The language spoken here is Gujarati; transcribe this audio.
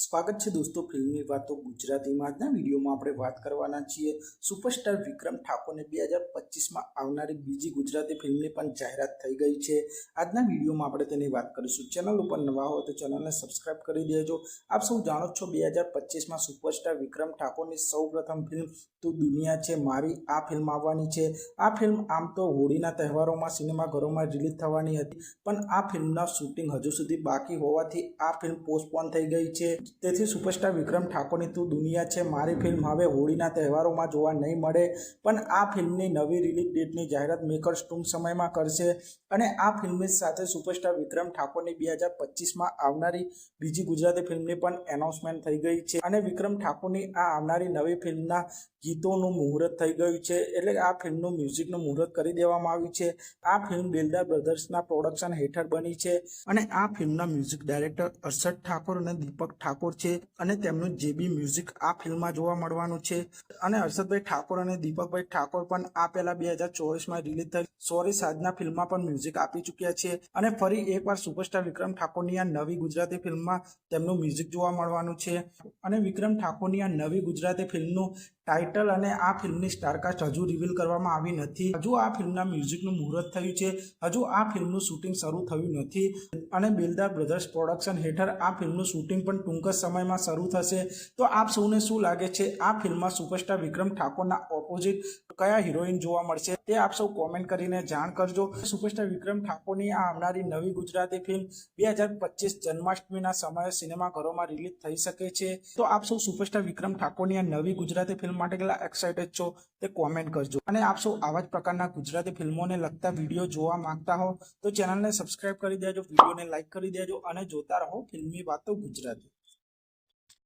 સ્વાગત છે દોસ્તો ફિલ્મની વાતો ગુજરાતીમાં. આજના વિડીયોમાં આપણે વાત કરવાના છીએ સુપરસ્ટાર વિક્રમ ઠાકોરને બે હજાર પચીસમાં આવનારી બીજી ગુજરાતી ફિલ્મની પણ જાહેરાત થઈ ગઈ છે. આજના વિડીયોમાં આપણે તેની વાત કરીશું. ચેનલ ઉપર નવા હોય તો ચેનલને સબસ્ક્રાઇબ કરી દેજો. આપ સૌ જાણો છો બે હજાર પચીસમાં સુપરસ્ટાર વિક્રમ ઠાકોરની સૌ પ્રથમ ફિલ્મ તું દુનિયા છે, મારી આ ફિલ્મ આવવાની છે. આ ફિલ્મ આમ તો હોળીના તહેવારોમાં સિનેમાઘરોમાં રિલીઝ થવાની હતી, પણ આ ફિલ્મના શૂટિંગ હજુ સુધી બાકી હોવાથી આ ફિલ્મ પોસ્ટપોન થઈ ગઈ છે. તેથી સુપરસ્ટાર વિક્રમ ઠાકોરની તું દુનિયા છે, મારી ફિલ્મ હવે હોળીના તહેવારોમાં જોવા નહીં મળે. પણ આ ફિલ્મની નવી રિલીઝ ડેટની જાહેરાત મેકર્સ ટૂંક સમયમાં કરશે અને આ ફિલ્મની સાથે સુપરસ્ટાર વિક્રમ ઠાકોરની બે હજાર પચીસમાં આવનારી બીજી ગુજરાતી ફિલ્મની પણ એનાઉન્સમેન્ટ થઈ ગઈ છે. અને વિક્રમ ઠાકોરની આ આવનારી નવી ફિલ્મના ગીતોનું મુહૂર્ત થઈ ગયું છે, એટલે આ ફિલ્મનું મ્યુઝિકનું મુહૂર્ત કરી દેવામાં આવ્યું છે. આ ફિલ્મ દિલદાર બ્રધર્સના પ્રોડક્શન હેઠળ બની છે અને આ ફિલ્મના મ્યુઝિક ડાયરેક્ટર અરશદ ઠાકોર અને દીપક ઠાકોર છે અને તેમનું જે બી મ્યુઝિક આ ફિલ્મમાં જોવા મળવાનું છે. અને હર્ષદભાઈ ઠાકોર અને દીપકભાઈ ઠાકોર પણ આ પહેલા બે હજાર ચોવીસમાં રિલીઝ થઈ સોરી સાજના ફિલ્મમાં પણ મ્યુઝિક આપી ચૂક્યા છે. અને ફરી એકવાર સુપરસ્ટાર વિક્રમ ઠાકોરની આ નવી ગુજરાતી ફિલ્મમાં તેમનું મ્યુઝિક જોવા મળવાનું છે. અને વિક્રમ ઠાકોરની આ નવી ગુજરાતી ફિલ્મનું ટાઇટલ અને આ ફિલ્મની સ્ટારકાસ્ટ હજુ રિવીલ કરવામાં આવી નથી. હજુ આ ફિલ્મના મ્યુઝિકનું મુહૂર્ત થયું છે. હજુ આ ફિલ્મનું શૂટિંગ શરૂ થયું નથી અને બેલદાર બ્રધર્સ પ્રોડક્શન હેઠળ આ ફિલ્મનું શૂટિંગ પણ ટૂંક જ સમયમાં શરૂ થશે. તો આપ સૌને શું લાગે છે? આ ફિલ્મમાં સુપરસ્ટાર વિક્રમ ઠાકોરના ઓપોઝિટ કયા હિરોઈન જોવા મળશે? તે આપ સૌ કોમેન્ટ કરીને જાણ કરજો. સુપરસ્ટાર વિક્રમ ઠાકોરની આ આવનારી નવી ગુજરાતી ફિલ્મ બે હજાર પચીસ જન્માષ્ટમીના સમયે સિનેમાઘરોમાં રિલીઝ થઈ શકે છે. તો આપ સૌ સુપરસ્ટાર વિક્રમ ઠાકોરની આ નવી ગુજરાતી ફિલ્મ માટે કેટલા એક્સાઇટેડ છો તે કોમેન્ટ કરજો. અને આપ સૌ આવા જ પ્રકારના ગુજરાતી ફિલ્મોને લગતા વીડિયો જોવા માંગતા હો તો ચેનલને સબસ્ક્રાઇબ કરી દેજો, વિડીયોને લાઇક કરી દેજો અને જોતા રહો ફિલ્મી વાતો ગુજરાતી.